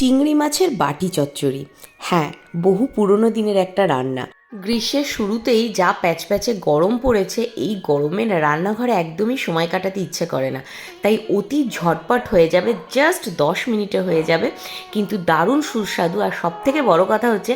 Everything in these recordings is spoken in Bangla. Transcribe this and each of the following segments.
চিংড়ি মাছের বাটি চচ্চড়ি। হ্যাঁ বহু পুরনো দিনের একটা রান্না। গ্রীষ্মের শুরুতেই যা প্যাচ প্যাচে গরম পড়েছে, এই গরমে রান্নাঘরে একদমই সময় কাটাতে ইচ্ছে করে না। তাই অতি ঝটপট হয়ে যাবে জাস্ট দশ মিনিটে হয়ে যাবে। কিন্তু দারুণ সুস্বাদু আর সব থেকে বড় কথা হচ্ছে,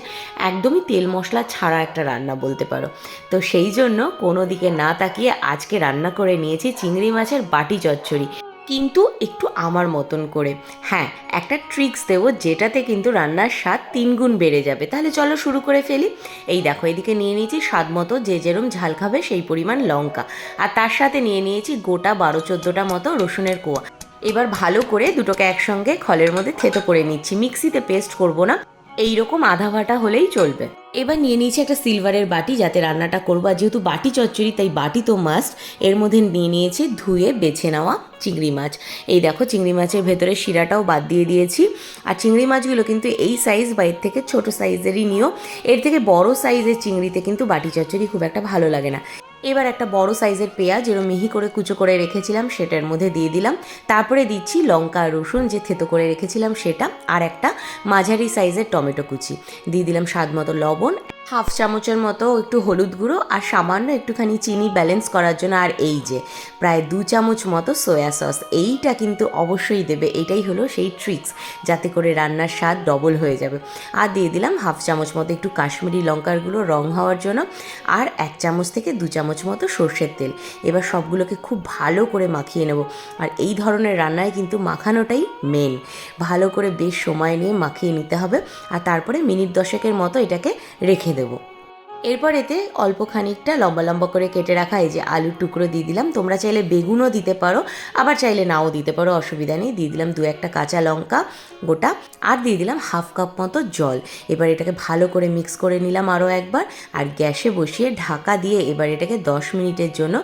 একদমই তেল মশলা ছাড়া একটা রান্না বলতে পারো। তো সেই জন্য কোনো দিকে না তাকিয়ে আজকে রান্না করে নিয়েছি চিংড়ি মাছের বাটি চচ্চড়ি। কিন্তু একটু আমার মতন করে। হ্যাঁ একটা ট্রিক্স দেবো যেটাতে কিন্তু রান্নার স্বাদ তিনগুণ বেড়ে যাবে। তাহলে চলো শুরু করে ফেলি। এই দেখো, এদিকে নিয়ে নিয়েছি স্বাদ মতো যে যেরম ঝাল খাবে সেই পরিমাণ লঙ্কা। আর তার সাথে নিয়ে নিয়েছি গোটা বারো চোদ্দোটা মতো রসুনের কোয়া। এবার ভালো করে দুটোকে একসঙ্গে খলের মধ্যে থেতো করে নিচ্ছি। মিক্সিতে পেস্ট করব না। এইরকম আধা ভাটা হলেই চলবে। এবার নিয়ে নিয়েছি একটা সিলভারের বাটি যাতে রান্নাটা করব। আর যেহেতু বাটি চচ্চড়ি, তাই বাটি তো মাস্ট এর মধ্যে নিয়ে নিয়েছি ধুয়ে বেছে নেওয়া চিংড়ি মাছ। এই দেখো চিংড়ি মাছের ভেতরে শিরাটাও বাদ দিয়ে দিয়েছি। আর চিংড়ি মাছগুলো কিন্তু এই সাইজ বা এর থেকে ছোট সাইজেরই নিও। এর থেকে বড় সাইজের চিংড়িতে কিন্তু বাটি চচ্চড়ি খুব একটা ভালো লাগে না। এবার একটা বড় সাইজের পেঁয়াজ এরম মিহি করে কুচো করে রেখেছিলাম, সেটার মধ্যে দিয়ে দিলাম। তারপরে দিচ্ছি লঙ্কা রসুন যে থেতো করে রেখেছিলাম সেটা, আর একটা মাঝারি সাইজের টমেটো কুচি। দিয়ে দিলাম স্বাদ মতো লবণ হাফ চামচের মতো একটু হলুদ গুঁড়ো আর সামান্য একটুখানি চিনি ব্যালেন্স করার জন্য আর এই যে, প্রায় দু চামচ মতো সয়া সস এইটা কিন্তু অবশ্যই দেবে। এটাই হলো সেই ট্রিক্স যাতে করে রান্নার স্বাদ ডবল হয়ে যাবে। আর দিয়ে দিলাম হাফ চামচ মতো একটু কাশ্মীরি লঙ্কার গুঁড়ো রং হওয়ার জন্য আর এক চামচ থেকে দু চামচ মতো সর্ষের তেল। এবার সবগুলোকে খুব ভালো করে মাখিয়ে নেব। আর এই ধরনের রান্নায় কিন্তু মাখানোটাই মেন ভালো করে বেশ সময় নিয়ে মাখিয়ে নিতে হবে। আর তারপরে মিনিট দশেকের মতো এটাকে রেখে দেবো। এরপর এতে অল্প খানিকটা লম্বা লম্বা করে কেটে রাখা এই যে আলুর টুকরো দিয়ে দিলাম। তোমরা চাইলে বেগুনও দিতে পারো, আবার চাইলে নাও দিতে পারো, অসুবিধা নেই। দিয়ে দিলাম দু একটা কাঁচা লঙ্কা গোটা, আর দিয়ে দিলাম হাফ কাপ মতো জল। এবার এটাকে ভালো করে মিক্স করে নিলাম আরও একবার, আর গ্যাসে বসিয়ে ঢাকা দিয়ে এবার এটাকে দশ মিনিটের জন্য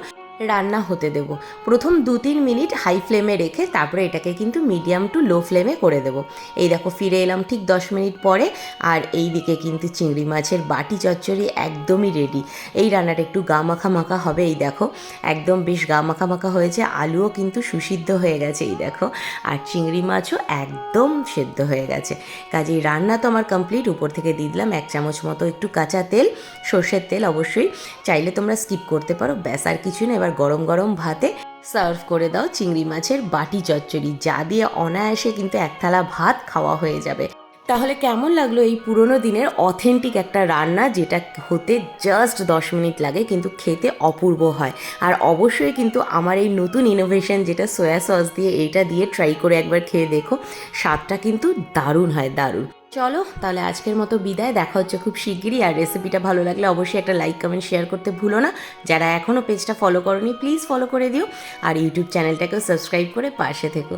রান্না হতে দেব। প্রথম দু তিন মিনিট হাই ফ্লেমে রেখে তারপরে এটাকে কিন্তু মিডিয়াম টু লো ফ্লেমে করে দেব। এই দেখো ফিরে এলাম ঠিক দশ মিনিট পরে আর এই দিকে কিন্তু চিংড়ি মাছের বাটি চচ্চড়ি একদমই রেডি এই রান্নাটা একটু গা মাখা মাখা হবে, এই দেখো। একদম বেশ গা মাখা মাখা হয়েছে, আলুও কিন্তু সুসিদ্ধ হয়ে গেছে, এই দেখো। আর চিংড়ি মাছও একদম সেদ্ধ হয়ে গেছে। কাজেই রান্না তো আমার কমপ্লিট উপর থেকে দিয়ে দিলাম এক চামচ মতো একটু কাঁচা তেল, সর্ষের তেল অবশ্যই। চাইলে তোমরা স্কিপ করতে পারো, ব্যাস আর কিছু না, এবার গরম গরম ভাতে সার্ভ করে দাও চিংড়ি মাছের বাটি চচ্চড়ি। যা দিয়ে অনায়াসে কিন্তু এক থালা ভাত খাওয়া হয়ে যাবে। তাহলে কেমন লাগল এই পুরোনো দিনের অথেন্টিক একটা রান্না যেটা হতে জাস্ট দশ মিনিট লাগে কিন্তু খেতে অপূর্ব হয়? আর অবশ্যই কিন্তু আমার এই নতুন ইনোভেশন যেটা সয়া সস দিয়ে এটা দিয়ে ট্রাই করে একবার খেয়ে দেখো। স্বাদটা কিন্তু দারুণ হয়, দারুণ। চলো, তাহলে আজকের মতো বিদায়। দেখা হচ্ছে খুব শিগগিরই, আর রেসিপিটা ভালো লাগলে অবশ্যই একটা লাইক কমেন্ট শেয়ার করতে ভুলো না। যারা এখনও পেজটা ফলো করনি প্লিজ ফলো করে দিও। আর ইউটিউব চ্যানেলটাকেও সাবস্ক্রাইব করে পাশে থেকো।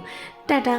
টাটা!